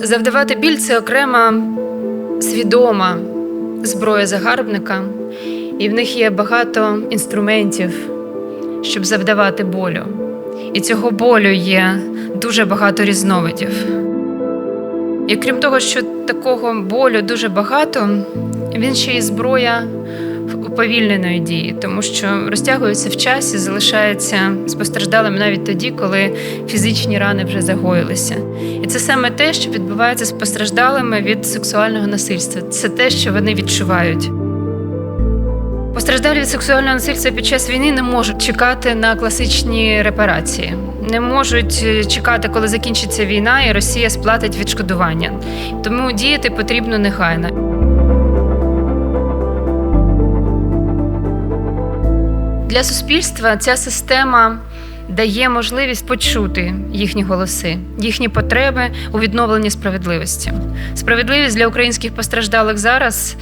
Завдавати біль це окрема свідома зброя загарбника, і в них є багато інструментів, щоб завдавати болю. І цього болю є дуже багато різновидів. І крім того, що такого болю дуже багато, він ще й зброя уповільненої дії, тому що розтягується в часі, залишається спостраждалим навіть тоді, коли фізичні рани вже загоїлися. І це саме те, що відбувається з постраждалими від сексуального насильства. Це те, що вони відчувають. Постраждалі від сексуального насильства під час війни не можуть чекати на класичні репарації, не можуть е, чекати, коли закінчиться війна і Росія сплатить відшкодування. Тому діяти потрібно негайно. Для суспільства ця система дає можливість почути їхні голоси, їхні потреби у відновленні справедливості. Справедливість для українських постраждалих зараз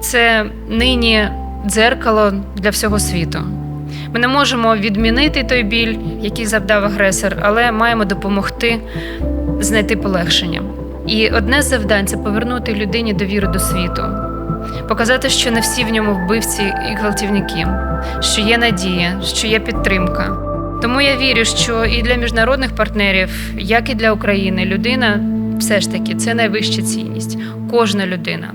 це нині дзеркало для всього світу. Ми не можемо відмінити той біль, який завдав агресор, але маємо допомогти знайти полегшення. І одне з завдань це повернути людині довіру до світу, показати, що не всі в ньому вбивці і гвалтівники, що є надія, що є підтримка. Тому я вірю, що і для міжнародних партнерів, як і для України, людина все ж таки це найвища цінність. Кожна людина.